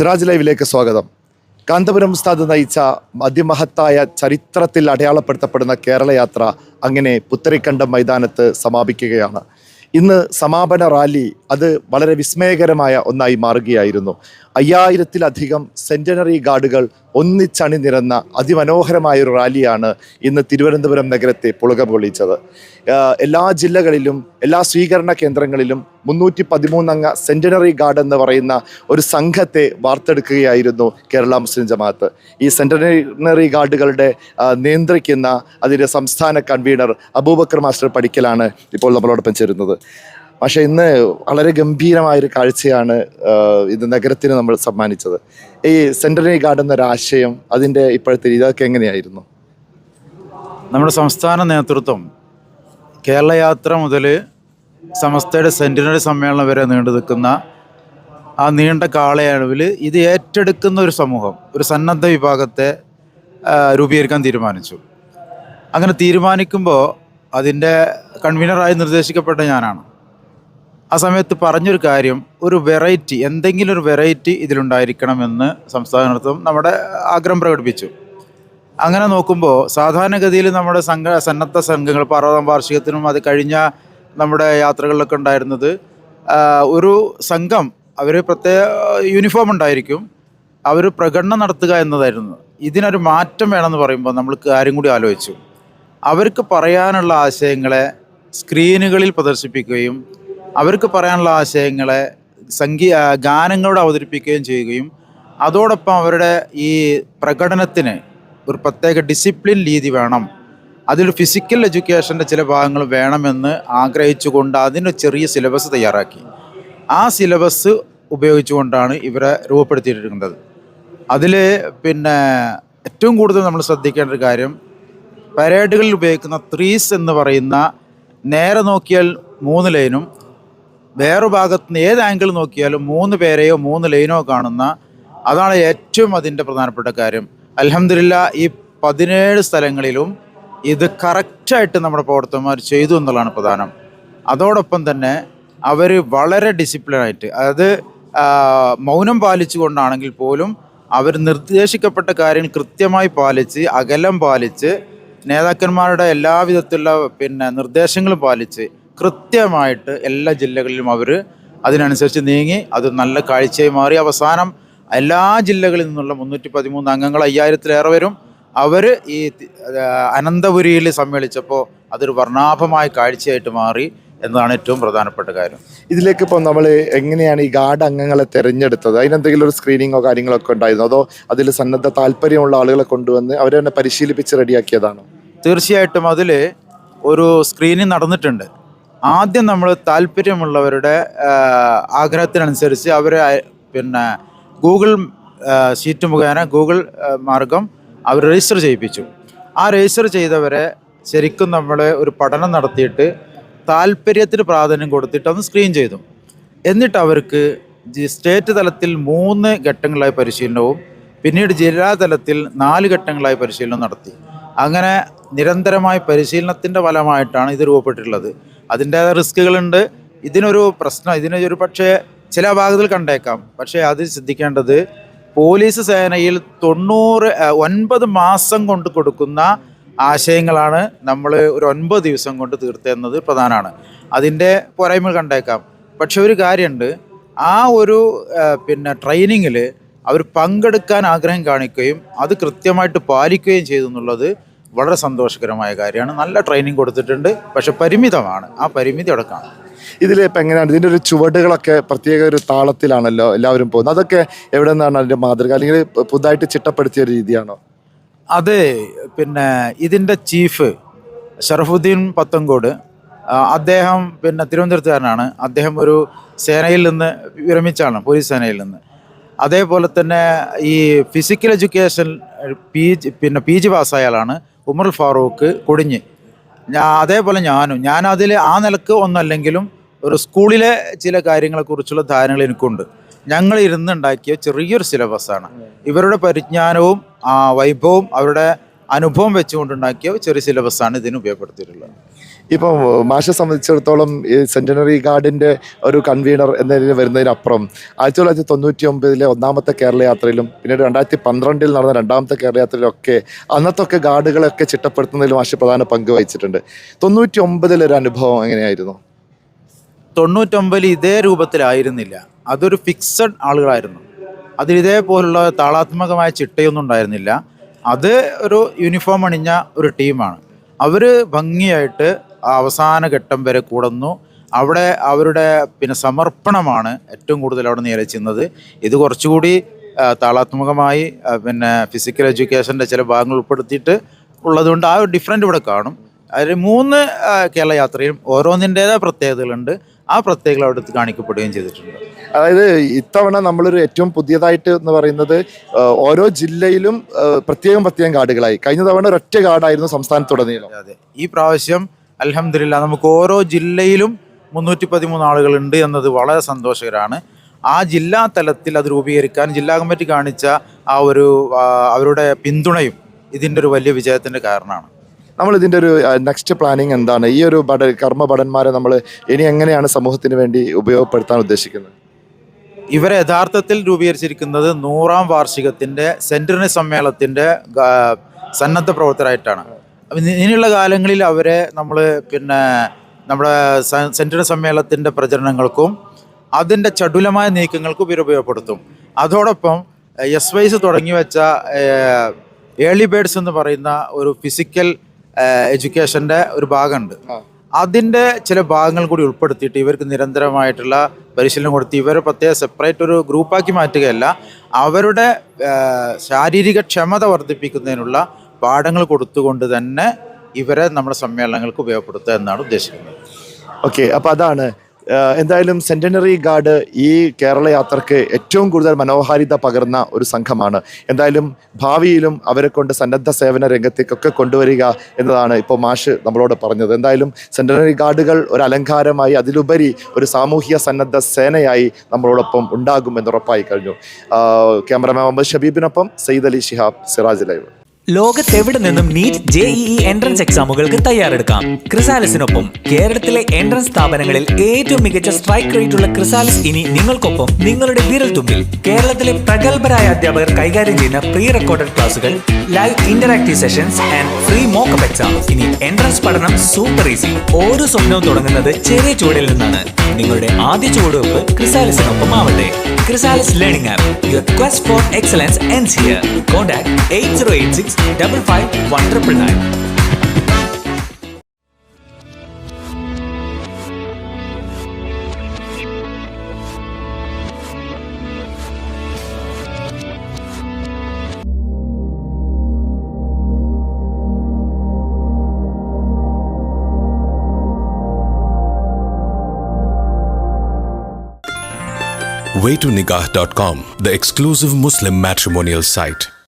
സിറാജ് ലൈവിലേക്ക് സ്വാഗതം. കാന്തപുരം ഉസ്താദ് നയിച്ച അതിമഹത്തായ ചരിത്രത്തിൽ അടയാളപ്പെടുത്തപ്പെടുന്ന കേരളയാത്ര അങ്ങനെ പുത്തരിക്കണ്ടം മൈതാനത്ത് സമാപിക്കുകയാണ്. ഇന്ന് സമാപന റാലി അത് വളരെ വിസ്മയകരമായ ഒന്നായി മാറുകയായിരുന്നു. അയ്യായിരത്തിലധികം സെന്റനറി ഗാർഡുകൾ ഒന്നിച്ചണിനിരന്ന അതിമനോഹരമായ ഒരു റാലിയാണ് ഇന്ന് തിരുവനന്തപുരം നഗരത്തെ പുളകം കൊള്ളിച്ചത് എല്ലാ ജില്ലകളിലും എല്ലാ സ്വീകരണ കേന്ദ്രങ്ങളിലും മുന്നൂറ്റി പതിമൂന്നംഗ സെന്റനറി ഗാർഡ് എന്ന് പറയുന്ന ഒരു സംഘത്തെ വാർത്തെടുക്കുകയായിരുന്നു കേരള മുസ്ലിം ജമാഅത്ത്. ഈ സെന്റനറി ഗാർഡുകളുടെ നിയന്ത്രിക്കുന്ന അതിന്റെ സംസ്ഥാന കൺവീനർ അബൂബക്കർ മാസ്റ്റർ പഠിക്കലാണ് ഇപ്പോൾ നമ്മളോടൊപ്പം ചേരുന്നത്. പക്ഷേ ഇന്ന് വളരെ ഗംഭീരമായൊരു കാഴ്ചയാണ് ഇത് നഗരത്തിന് നമ്മൾ സമ്മാനിച്ചത്. ഈ സെൻട്രലി ഗാർഡൻ എന്നൊരു ആശയം അതിന്റെ ഇപ്പോഴത്തെ ഇതൊക്കെ എങ്ങനെയായിരുന്നു? നമ്മുടെ സംസ്ഥാന നേതൃത്വം കേരള യാത്ര മുതൽ സമസ്തയുടെ സെന്റിനറി സമ്മേളനം വരെ നീണ്ടു നിൽക്കുന്ന ആ നീണ്ട കാളയളവിൽ ഇത് ഏറ്റെടുക്കുന്ന ഒരു സമൂഹം ഒരു സന്നദ്ധ വിഭാഗത്തെ രൂപീകരിക്കാൻ തീരുമാനിച്ചു. അങ്ങനെ തീരുമാനിക്കുമ്പോൾ അതിന്റെ കൺവീനറായി നിർദ്ദേശിക്കപ്പെട്ട ഞാനാണ്. ആ സമയത്ത് പറഞ്ഞൊരു കാര്യം ഒരു വെറൈറ്റി എന്തെങ്കിലും ഒരു വെറൈറ്റി ഇതിലുണ്ടായിരിക്കണമെന്ന് സംസ്ഥാന നേതൃത്വം നമ്മുടെ ആഗ്രഹം പ്രകടിപ്പിച്ചു. അങ്ങനെ നോക്കുമ്പോൾ സാധാരണഗതിയിൽ നമ്മുടെ സംഘ സന്നദ്ധ സംഘങ്ങൾ പർവതം വാർഷികത്തിനും അത് കഴിഞ്ഞ നമ്മുടെ യാത്രകളിലൊക്കെ ഉണ്ടായിരുന്നത് ഒരു സംഘം അവർ പ്രത്യേക യൂണിഫോം ഉണ്ടായിരിക്കും അവർ പ്രകടനം നടത്തുക എന്നതായിരുന്നു. ഇതിനൊരു മാറ്റം വേണമെന്ന് പറയുമ്പോൾ നമ്മൾ കാര്യം കൂടി ആലോചിച്ചു. അവർക്ക് പറയാനുള്ള ആശയങ്ങളെ സ്ക്രീനുകളിൽ പ്രദർശിപ്പിക്കുകയും അവർക്ക് പറയാനുള്ള ആശയങ്ങളെ സംഗീ ഗാനങ്ങളോട് അവതരിപ്പിക്കുകയും ചെയ്യുകയും അതോടൊപ്പം അവരുടെ ഈ പ്രകടനത്തിന് ഒരു പ്രത്യേക ഡിസിപ്ലിൻ രീതി വേണം. അതിൽ ഫിസിക്കൽ എഡ്യൂക്കേഷന്റെ ചില ഭാഗങ്ങൾ വേണമെന്ന് ആഗ്രഹിച്ചുകൊണ്ട് അതിന് ചെറിയ സിലബസ് തയ്യാറാക്കി. ആ സിലബസ് ഉപയോഗിച്ചുകൊണ്ടാണ് ഇവരെ രൂപപ്പെടുത്തിയിരിക്കുന്നത് അതിൽ പിന്നെ ഏറ്റവും കൂടുതൽ നമ്മൾ ശ്രദ്ധിക്കേണ്ട ഒരു കാര്യം പരേഡുകളിൽ ഉപയോഗിക്കുന്ന ത്രീസ് എന്ന് പറയുന്ന നേരെ നോക്കിയാൽ മൂന്ന് ലൈനും വേറെ ഭാഗത്ത് നിന്ന് ഏത് ആംഗിൾ നോക്കിയാലും മൂന്ന് പേരെയോ മൂന്ന് ലൈനോ കാണുന്ന അതാണ് ഏറ്റവും അതിന്റെ പ്രധാനപ്പെട്ട കാര്യം. അലഹമില്ല ഈ പതിനേഴ് സ്ഥലങ്ങളിലും ഇത് കറക്റ്റായിട്ട് നമ്മുടെ പ്രവർത്തകന്മാർ ചെയ്തു എന്നുള്ളതാണ് പ്രധാനം. അതോടൊപ്പം തന്നെ അവർ വളരെ ഡിസിപ്ലിനായിട്ട് അതായത് മൗനം പാലിച്ചുകൊണ്ടാണെങ്കിൽ പോലും അവർ നിർദ്ദേശിക്കപ്പെട്ട കാര്യം കൃത്യമായി പാലിച്ച് അകലം പാലിച്ച് നേതാക്കന്മാരുടെ എല്ലാവിധത്തിലുള്ള പിന്നെ നിർദ്ദേശങ്ങളും പാലിച്ച് കൃത്യമായിട്ട് എല്ലാ ജില്ലകളിലും അവർ അതിനനുസരിച്ച് നീങ്ങി അത് നല്ല കാഴ്ചയായി മാറി. അവസാനം എല്ലാ ജില്ലകളിൽ നിന്നുള്ള മുന്നൂറ്റി പതിമൂന്ന് അംഗങ്ങൾ അയ്യായിരത്തിലേറെ വരും. അവർ ഈ അനന്തപുരിയിൽ സമ്മേളിച്ചപ്പോൾ അതൊരു വർണാഭമായ കാഴ്ചയായിട്ട് മാറി എന്നതാണ് ഏറ്റവും പ്രധാനപ്പെട്ട കാര്യം. ഇതിലേക്ക് ഇപ്പോൾ നമ്മൾ എങ്ങനെയാണ് ഈ ഗാർഡ് അംഗങ്ങളെ തിരഞ്ഞെടുത്തത്? അതിനെന്തെങ്കിലും ഒരു സ്ക്രീനിങ്ങോ കാര്യങ്ങളോ ഒക്കെ ഉണ്ടായിരുന്നു? അതോ അതിൽ സന്നദ്ധ താല്പര്യമുള്ള ആളുകളെ കൊണ്ടുവന്ന് അവരെ തന്നെ പരിശീലിപ്പിച്ച് റെഡിയാക്കിയതാണോ തീർച്ചയായിട്ടും അതിൽ ഒരു സ്ക്രീനിങ് നടന്നിട്ടുണ്ട്. ആദ്യം നമ്മൾ താല്പര്യമുള്ളവരുടെ ആഗ്രഹത്തിനനുസരിച്ച് അവരെ പിന്നെ ഗൂഗിൾ ഷീറ്റ് മുഖേന ഗൂഗിൾ മാർഗം അവർ രജിസ്റ്റർ ചെയ്യിപ്പിച്ചു. ആ രജിസ്റ്റർ ചെയ്തവരെ ശരിക്കും നമ്മൾ ഒരു പഠനം നടത്തിയിട്ട് താല്പര്യത്തിന് പ്രാധാന്യം കൊടുത്തിട്ട് അന്ന് സ്ക്രീൻ ചെയ്തു. എന്നിട്ട് അവർക്ക് സ്റ്റേറ്റ് തലത്തിൽ മൂന്ന് ഘട്ടങ്ങളായി പരിശീലനവും പിന്നീട് ജില്ലാ തലത്തിൽ നാല് ഘട്ടങ്ങളായി പരിശീലനം നടത്തി. അങ്ങനെ നിരന്തരമായ പരിശീലനത്തിന്റെ ഫലമായിട്ടാണ് ഇത് രൂപപ്പെട്ടിട്ടുള്ളത്. അതിന്റെ റിസ്കുകളുണ്ട് ഇതിനൊരു പ്രശ്നം ഇതിനൊരു പക്ഷേ ചില ഭാഗത്തിൽ കണ്ടേക്കാം. പക്ഷേ അത് ശ്രദ്ധിക്കേണ്ടത് പോലീസ് സേനയിൽ തൊണ്ണൂറ് ഒൻപത് മാസം കൊണ്ട് കൊടുക്കുന്ന ആശയങ്ങളാണ് നമ്മൾ ഒരു ഒൻപത് ദിവസം കൊണ്ട് തീർത്തുന്നത് പ്രധാനമാണ്. അതിന്റെ പോരായ്മ കണ്ടേക്കാം. പക്ഷെ ഒരു കാര്യമുണ്ട്. ആ ഒരു പിന്നെ ട്രെയിനിങ്ങിൽ അവർ പങ്കെടുക്കാൻ ആഗ്രഹം കാണിക്കുകയും അത് കൃത്യമായിട്ട് പാലിക്കുകയും ചെയ്തു എന്നുള്ളത് വളരെ സന്തോഷകരമായ കാര്യമാണ്. നല്ല ട്രെയിനിങ് കൊടുത്തിട്ടുണ്ട്. പക്ഷെ പരിമിതമാണ്. ആ പരിമിതി അവിടെ കാണും. ഇതിൽ ഇപ്പം എങ്ങനെയാണ്? ഇതിന്റെ ഒരു ചുവടുകളൊക്കെ പ്രത്യേക ഒരു താളത്തിലാണല്ലോ എല്ലാവരും പോകുന്നത്. അതൊക്കെ എവിടെ നിന്നാണ് അതിന്റെ മാതൃക? അല്ലെങ്കിൽ പുതുതായിട്ട് ചിട്ടപ്പെടുത്തിയ ഒരു രീതിയാണോ? അതെ. പിന്നെ ഇതിന്റെ ചീഫ് ഷറഫുദ്ദീൻ പത്തങ്കോട് അദ്ദേഹം പിന്നെ തിരുവനന്തപുരത്തുകാരനാണ്. അദ്ദേഹം ഒരു സേനയിൽ നിന്ന് വിരമിച്ചാണ് പോലീസ് സേനയിൽ നിന്ന്. അതേപോലെ തന്നെ ഈ ഫിസിക്കൽ എഡ്യൂക്കേഷൻ പി ജി പിന്നെ പി ജി പാസ്സായ ആളാണ്. ഉമർ ഫാറൂഖ് കൊടിഞ്ഞ് അതേപോലെ ഞാനും. ഞാൻ അതിൽ ആ നിലയ്ക്ക് ഒന്നല്ലെങ്കിലും ഒരു സ്കൂളിലെ ചില കാര്യങ്ങളെക്കുറിച്ചുള്ള ധാരണകൾ എനിക്കുണ്ട്. ഞങ്ങൾ ഇരുന്നുണ്ടാക്കിയ ചെറിയൊരു സിലബസാണ്. ഇവരുടെ പരിജ്ഞാനവും വൈഭവവും അവരുടെ അനുഭവം വെച്ചുകൊണ്ടുണ്ടാക്കിയ ചെറിയ സിലബസാണ് ഇതിന് ഉപയോഗപ്പെടുത്തിയിട്ടുള്ളത്. ഇപ്പം മാഷെ സംബന്ധിച്ചിടത്തോളം ഈ സെന്റിനറി ഗാർഡിന്റെ ഒരു കൺവീനർ എന്നതിന് വരുന്നതിനപ്പുറം ആയിരത്തി തൊള്ളായിരത്തി തൊണ്ണൂറ്റി ഒമ്പതിലെ ഒന്നാമത്തെ കേരള യാത്രയിലും പിന്നീട് രണ്ടായിരത്തി പന്ത്രണ്ടിൽ നടന്ന രണ്ടാമത്തെ കേരള യാത്രയിലൊക്കെ അന്നത്തൊക്കെ ഗാർഡുകളൊക്കെ ചിട്ടപ്പെടുത്തുന്നതിൽ മാഷ് പ്രധാന പങ്ക് വഹിച്ചിട്ടുണ്ട്. തൊണ്ണൂറ്റി ഒമ്പതിലൊരു അനുഭവം എങ്ങനെയായിരുന്നു? തൊണ്ണൂറ്റൊമ്പതിൽ ഇതേ രൂപത്തിലായിരുന്നില്ല. അതൊരു ഫിക്സഡ് ആളുകളായിരുന്നു. അതിൽ ഇതേപോലുള്ള താളാത്മകമായ ചിട്ടയൊന്നും ഉണ്ടായിരുന്നില്ല. അത് ഒരു യൂണിഫോം അണിഞ്ഞ ഒരു ടീമാണ് അവർ ഭംഗിയായിട്ട് ആ അവസാന ഘട്ടം വരെ കൂടുന്നു. അവിടെ അവരുടെ പിന്നെ സമർപ്പണമാണ് ഏറ്റവും കൂടുതൽ അവിടെ നിലച്ചിരുന്നത് ഇത് കുറച്ചുകൂടി താളാത്മകമായി പിന്നെ ഫിസിക്കൽ എഡ്യൂക്കേഷന്റെ ചില ഭാഗങ്ങൾ ഉൾപ്പെടുത്തിയിട്ട് ഉള്ളതുകൊണ്ട് ആ ഒരു ഡിഫറന്റ് ഇവിടെ കാണും. അതിൽ മൂന്ന് കേരള യാത്രയും ഓരോന്നിന്റേതായ പ്രത്യേകതകളുണ്ട്. ആ പ്രത്യേകത അവിടെ കാണിക്കപ്പെടുകയും ചെയ്തിട്ടുണ്ട്. അതായത് ഇത്തവണ നമ്മളൊരു ഏറ്റവും പുതിയതായിട്ട് എന്ന് പറയുന്നത് ഓരോ ജില്ലയിലും പ്രത്യേകം പ്രത്യേകം കാർഡുകളായി. കഴിഞ്ഞ തവണ ഒരൊറ്റ കാർഡായിരുന്നു സംസ്ഥാനത്തുടനീളം. അതെ. ഈ പ്രാവശ്യം അലഹമില്ല നമുക്ക് ഓരോ ജില്ലയിലും മുന്നൂറ്റി പതിമൂന്ന് ആളുകളുണ്ട് എന്നത് വളരെ സന്തോഷകരമാണ്. ആ ജില്ലാ തലത്തിൽ അത് രൂപീകരിക്കാൻ ജില്ലാ കമ്മിറ്റി കാണിച്ച ആ ഒരു അവരുടെ പിന്തുണയും ഇതിന്റെ ഒരു വലിയ വിജയത്തിന്റെ കാരണമാണ്. നമ്മൾ ഇതിന്റെ ഒരു നെക്സ്റ്റ് പ്ലാനിങ് എന്താണ്? ഈ ഒരു ഭട കർമ്മ ഭടന്മാരെ നമ്മൾ ഇനി എങ്ങനെയാണ് സമൂഹത്തിന് വേണ്ടി ഉപയോഗപ്പെടുത്താൻ ഉദ്ദേശിക്കുന്നത്? ഇവരെ യഥാർത്ഥത്തിൽ രൂപീകരിച്ചിരിക്കുന്നത് നൂറാം വാർഷികത്തിന്റെ സെന്ററിന് സമ്മേളനത്തിന്റെ സന്നദ്ധ പ്രവർത്തകരായിട്ടാണ്. ഇനിയുള്ള കാലങ്ങളിൽ അവരെ നമ്മൾ പിന്നെ നമ്മുടെ സെൻട്രൽ സമ്മേളനത്തിന്റെ പ്രചരണങ്ങൾക്കും അതിന്റെ ചടുലമായ നീക്കങ്ങൾക്കും ഇവർ ഉപയോഗപ്പെടുത്തും. അതോടൊപ്പം എസ് വൈസ് തുടങ്ങി വെച്ച ഏർലി ബേഡ്സ് എന്ന് പറയുന്ന ഒരു ഫിസിക്കൽ എഡ്യൂക്കേഷന്റെ ഒരു ഭാഗമുണ്ട്. അതിന്റെ ചില ഭാഗങ്ങൾ കൂടി ഉൾപ്പെടുത്തിയിട്ട് ഇവർക്ക് നിരന്തരമായിട്ടുള്ള പരിശീലനം കൊടുത്ത് ഇവരെ പ്രത്യേക സെപ്പറേറ്റ് ഒരു ഗ്രൂപ്പാക്കി മാറ്റുകയല്ല അവരുടെ ശാരീരിക ക്ഷമത വർദ്ധിപ്പിക്കുന്നതിനുള്ള പാഠങ്ങൾ കൊടുത്തുകൊണ്ട് തന്നെ ഇവരെ നമ്മുടെ സമ്മേളനങ്ങൾക്ക് ഉപയോഗപ്പെടുത്തുക എന്നാണ് ഉദ്ദേശിക്കുന്നത്. ഓക്കെ അപ്പോൾ അതാണ്. എന്തായാലും സെന്റിനറി ഗാർഡ് ഈ കേരള യാത്രയ്ക്ക് ഏറ്റവും കൂടുതൽ മനോഹാരിത പകർന്ന ഒരു സംഘമാണ്. എന്തായാലും ഭാവിയിലും അവരെ കൊണ്ട് സന്നദ്ധ സേവന രംഗത്തേക്കൊക്കെ കൊണ്ടുവരിക എന്നതാണ് ഇപ്പോൾ മാഷ് നമ്മളോട് പറഞ്ഞത്. എന്തായാലും സെന്റിനറി ഗാർഡുകൾ ഒരു അലങ്കാരമായി അതിലുപരി ഒരു സാമൂഹിക സന്നദ്ധ സേനയായി നമ്മളോടൊപ്പം ഉണ്ടാകും എന്നുറപ്പായി കഴിഞ്ഞു. ക്യാമറാമാൻ മുഹമ്മദ് ഷബീബിനൊപ്പം സെയ്ദ് അലി ഷിഹാബ് സിറാജ് ലൈവ്. ലോകത്തെവിടെ നിന്നും നീറ്റ് ജെ ഇഇ എൻട്രൻസ് എക്സാമുകൾക്ക് തയ്യാറെടുക്കാം. ക്രിസാലിസിനൊപ്പം കേരളത്തിലെ എൻട്രൻസ് സ്ഥാപനങ്ങളിൽ ഏറ്റവും മികച്ച സ്ട്രൈക്ക് റേറ്റ് ഉള്ള ക്രിസാലിസ് ഇനി നിങ്ങൾക്കൊപ്പം നിങ്ങളുടെ വിരൽ തുമ്പിൽ കേരളത്തിലെ പ്രഗത്ഭരായ അധ്യാപകർ കൈകാര്യം ചെയ്യുന്ന പ്രീ റെക്കോർഡഡ് ക്ലാസുകൾ live interactive sessions and free mock exam ഇനി എൻട്രൻസ് പഠനം സൂപ്പർ ഈസി ഓരോ സ്വപ്നവും തുടങ്ങുന്നത് ചെറിയ ചുവടിൽ നിന്നാണ്. നിങ്ങളുടെ ആദ്യ ചുവടുവെപ്പ് ക്രിസാലിസിനൊപ്പം ആവട്ടെ. Chrysalis learning app your quest for excellence എൻസ് here contact eight zero eight six Double five one triple nine. One the exclusive Muslim matrimonial site.